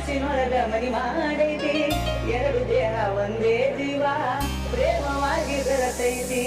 ಮನಸ್ಸಿನೊಳಗ ಮನಿ ಮಾಡೈತಿ ಎರಡು ದೇಹ ಒಂದೇ ಜೀವ. ಪ್ರೇಮವಾಗಿ ಬೆರತೈತಿ